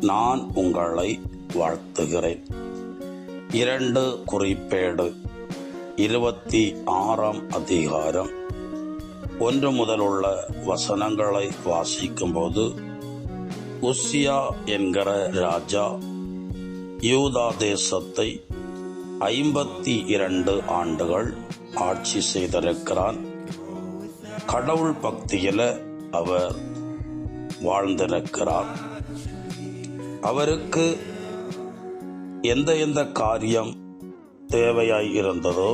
நான் உங்களை வாழ்த்துகிறேன். இரண்டு குறிப்பேடு. இருபத்தி ஆறாம் அதிகாரம். ஒன்று முதலுள்ள வசனங்களை வாசிக்கும்போது உசியா என்கிற ராஜா யூதா தேசத்தை ஐம்பத்தி இரண்டு ஆண்டுகள் ஆட்சி செய்திருக்கிறான். கடவுள் பக்தியில அவர் வாழ்ந்திருக்கிறார். அவருக்கு எந்த எந்த காரியம் தேவையாய் இருந்ததோ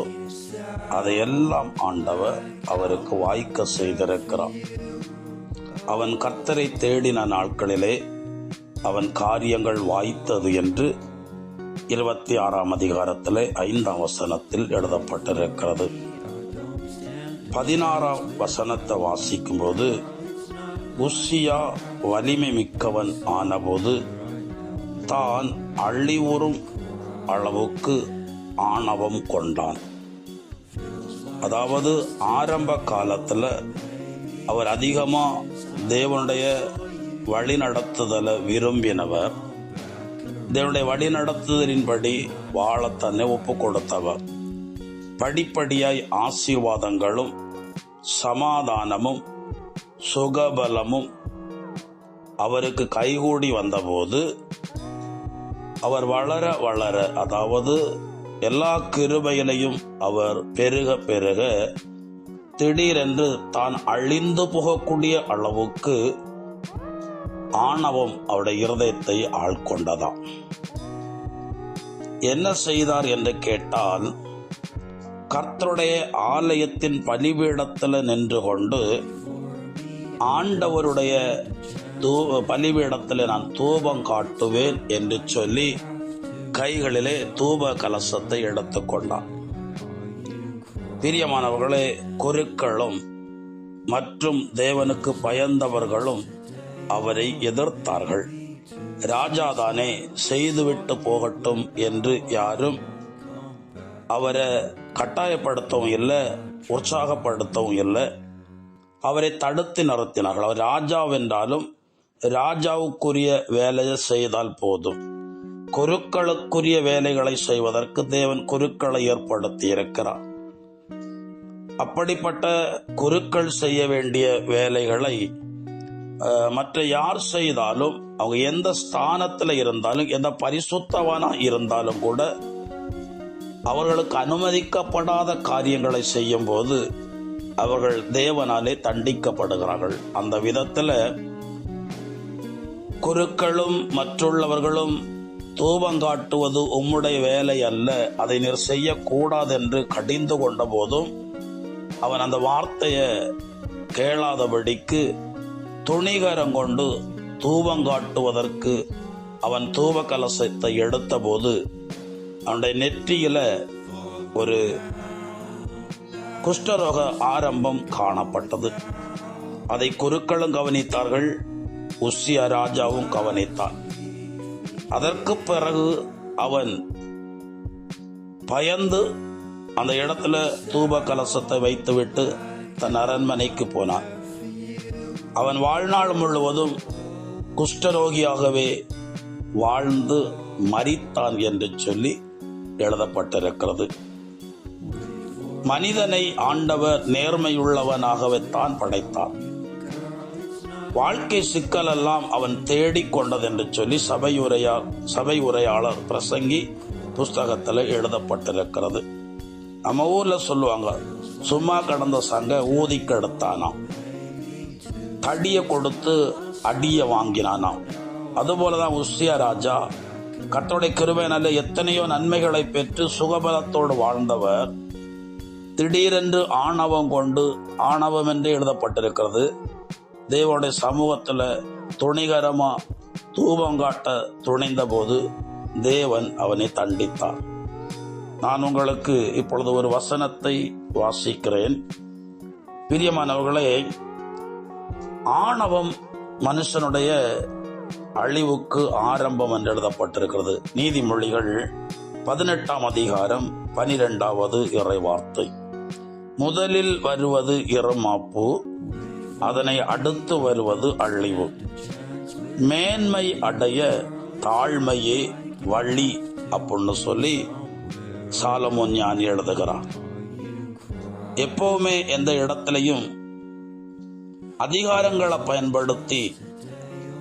அதையெல்லாம் ஆண்டவர் அவருக்கு வாய்க்க செய்திருக்கிறார். அவன் கர்த்தரை தேடின நாட்களிலே அவன் காரியங்கள் வாய்த்தது என்று இருபத்தி ஆறாம் அதிகாரத்திலே ஐந்தாம் வசனத்தில் எழுதப்பட்டிருக்கிறது. பதினாறாம் வசனத்தை வாசிக்கும்போது உஷியா வலிமை மிக்கவன் ஆனபோது தான் அள்ளிவுறும் அளவுக்கு ஆணவம் கொண்டான். அதாவது ஆரம்ப காலத்தில் அவர் அதிகமாக தேவனுடைய வழி நடத்துதலை விரும்பினவர். தேவனுடைய வழி நடத்துதலின்படி வாழ தன்னை ஒப்பு கொடுத்தவர். படிப்படியாய் ஆசீர்வாதங்களும் சமாதானமும் சுகபலமும் அவருக்கு கைகூடி வந்தபோது அவர் வளர வளர அதாவது எல்லா கிருபையிலையும் அவர் பெருக பெருக திடீரென்று தான் அழிந்து போகக்கூடிய அளவுக்கு ஆணவம் அவருடைய இருதயத்தை ஆள்கொண்டதாம். என்ன செய்தார் என்று கேட்டால் கர்த்தருடைய ஆலயத்தின் பலிபீடத்தில் நின்று கொண்டு ஆண்டவருடைய தூ- பலிபீடத்தில் நான் தூபம் காட்டுவேன் என்று சொல்லி கைகளிலே தூப கலசத்தை எடுத்துக்கொண்டான் பிரியமானவர்களே குருக்களும் மற்றும் தேவனுக்கு பயந்தவர்களும் அவரை எதிர்த்தார்கள். ராஜாதானே செய்துவிட்டு போகட்டும் என்று யாரும் அவரை கட்டாயப்படுத்தவும் இல்லை உற்சாகப்படுத்தவும் இல்லை. அவரை தடுத்து நிறுத்தினார்கள். அவர் ராஜாவென்றாலும் ராஜாவுக்குரிய வேலையை செய்தால் போதும். குருக்களுக்குரிய வேலைகளை செய்வதற்கு தேவன் குருக்களை ஏற்படுத்தி இருக்கிறார். அப்படிப்பட்ட குருக்கள் செய்ய வேண்டிய வேலைகளை மற்ற யார் செய்தாலும் அவங்க எந்த ஸ்தானத்தில் இருந்தாலும் எந்த பரிசுத்தவனாக இருந்தாலும் கூட அவர்களுக்கு அனுமதிக்கப்படாத காரியங்களை செய்யும் போது அவர்கள் தேவனாலே தண்டிக்கப்படுகிறார்கள். அந்த விதத்தில் குருக்களும் மற்றுள்ளவர்களும் தூபங்காட்டுவது உம்முடைய வேலை அல்ல. அதை நீர் செய்யக்கூடாது என்று கடிந்து கொண்ட போதும் அவன் அந்த வார்த்தையை கேளாதபடிக்கு துணிகரம் கொண்டு தூபங்காட்டுவதற்கு அவன் தூப கலசத்தை எடுத்தபோது அவனுடைய நெற்றியில ஒரு குஷ்டரோக ஆரம்பம் காணப்பட்டது. அதை குருக்களும் கவனித்தார்கள். உஸ்ஸியா ராஜாவும் கவனித்தான். அதற்கு பிறகு அவன் பயந்து அந்த இடத்துல தூப கலசத்தை வைத்துவிட்டு தன் அரண்மனைக்கு போனான். அவன் வாழ்நாள் முழுவதும் குஷ்டரோகியாகவே வாழ்ந்து மறித்தான் என்று சொல்லி எழுதப்பட்டிருக்கிறது. மனிதனை ஆண்டவர் நேர்மையுள்ளவனாகவே தான் படைத்தார் வாழ்க்கை சிக்கலெல்லாம் அவன் தேடிக் கொண்டதென்று சொல்லி சபை உரையா சபை உரையாளர் பிரசங்கி புஸ்தகத்தில் எழுதப்பட்டிருக்கிறது. நம்ம ஊர்ல சொல்லுவாங்க சும்மா கடந்த சங்க ஊதி கெடுத்தானாம். தடியை கொடுத்து அடியை வாங்கினானாம். அதுபோலதான் உசியா ராஜா கர்த்தருடைய கிருபையினால எத்தனையோ நன்மைகளை பெற்று சுகபலத்தோடு வாழ்ந்தவர். திடீரென்று ஆணவம் கொண்டு ஆணவம் என்று எழுதப்பட்டிருக்கிறது. தேவனுடைய சமூகத்தில் துணிகரமாக தூபம் காட்ட துணிந்தபோது தேவன் அவனை தண்டித்தார். நான் உங்களுக்கு இப்பொழுது ஒரு வசனத்தை வாசிக்கிறேன். பிரியமானவர்களே ஆணவம் மனுஷனுடைய அழிவுக்கு ஆரம்பம் என்று எழுதப்பட்டிருக்கிறது. நீதிமொழிகள் பதினெட்டாம் அதிகாரம் பனிரெண்டாவது இறை வார்த்தை. முதலில் வருவது இறமாப்பு அதனை அடுத்து வருவது அழிவு. மேன்மை அடைய தாழ்மையே வழி அப்படின்னு சொல்லி சாலமோ ஞானி எழுதுகிறான். எப்பவுமே எந்த இடத்துலையும் அதிகாரங்களை பயன்படுத்தி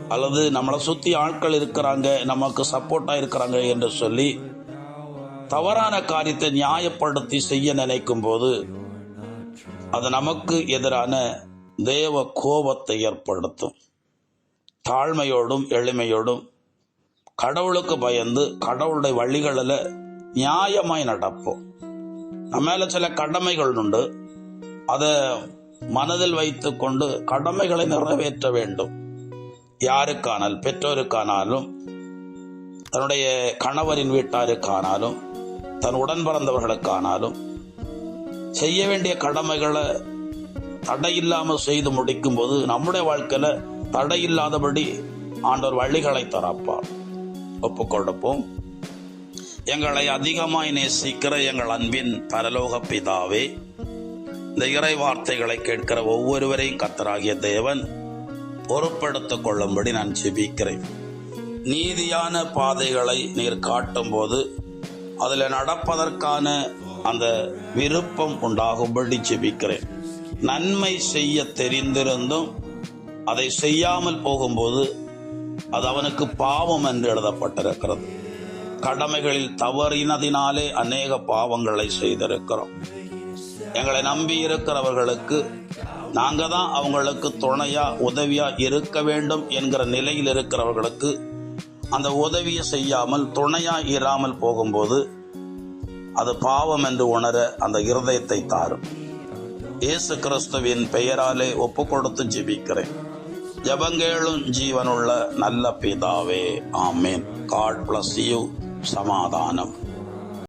அல்லது நம்மளை சுத்தி ஆட்கள் இருக்கிறாங்க நமக்கு சப்போர்ட்டா இருக்கிறாங்க என்று சொல்லி தவறான காரியத்தை நியாயப்படுத்தி செய்ய நினைக்கும் போது அது நமக்கு எதிரான தேவ கோபத்தை ஏற்படுத்தும். தாழ்மையோடும் எளிமையோடும் கடவுளுக்கு பயந்து கடவுளுடைய வழிகளில் நியாயமாய் நடப்போம். நம்ம மேல சில கடமைகள் உண்டு. அதை மனதில் வைத்துக் கொண்டு கடமைகளை நிறைவேற்ற வேண்டும். யாருக்கானால் பெற்றோருக்கானாலும் தன்னுடைய கணவரின் வீட்டாருக்கானாலும் தன் உடன் பிறந்தவர்களுக்கானாலும் செய்ய வேண்டிய கடமைகளை தடையில்லாமல் செய்து முடிக்கும் போது நம்முடைய வாழ்க்கையில தடையில்லாதபடி ஆண்டவர் வழிகளை தரப்பார். ஒப்புக்கொடுப்போம் எங்களை அதிகமாய் நேசிக்கிற எங்கள் அன்பின் பரலோக பிதாவே இந்த இறை வார்த்தைகளை கேட்கிற ஒவ்வொருவரையும் கத்தராகிய தேவன் பொறுப்படுத்திக் கொள்ளும்படி நான் ஜெபிக்கிறேன். நீதியான பாதைகளை நீர் காட்டும் போது அதில் நடப்பதற்கான அந்த விருப்பம் உண்டாகும்படி ஜெபிக்கிறேன். நன்மை செய்ய தெரிந்திருந்தும் அதை செய்யாமல் போகும்போது அது அவனுக்கு பாவம் என்று எழுதப்பட்டிருக்கிறது. கடமைகளில் தவறினதினாலே அநேக பாவங்களை செய்திருக்கிறோம். எங்களை நம்பி இருக்கிறவர்களுக்கு நாங்க தான் அவங்களுக்கு துணையா உதவியா இருக்க வேண்டும் என்கிற நிலையில் இருக்கிறவர்களுக்கு அந்த உதவியை செய்யாமல் துணையா இராமல் போகும்போது அது பாவம் என்று உணர அந்த இருதயத்தை தாரும். இயேசு கிறிஸ்துவின் பெயராலே ஒப்பு கொடுத்து ஜெபிக்கிறேன். ஜபங்கேளும் ஜீவனுள்ள நல்ல பிதாவே ஆமேன். காட் பிளஸ் யூ சமாதானம்.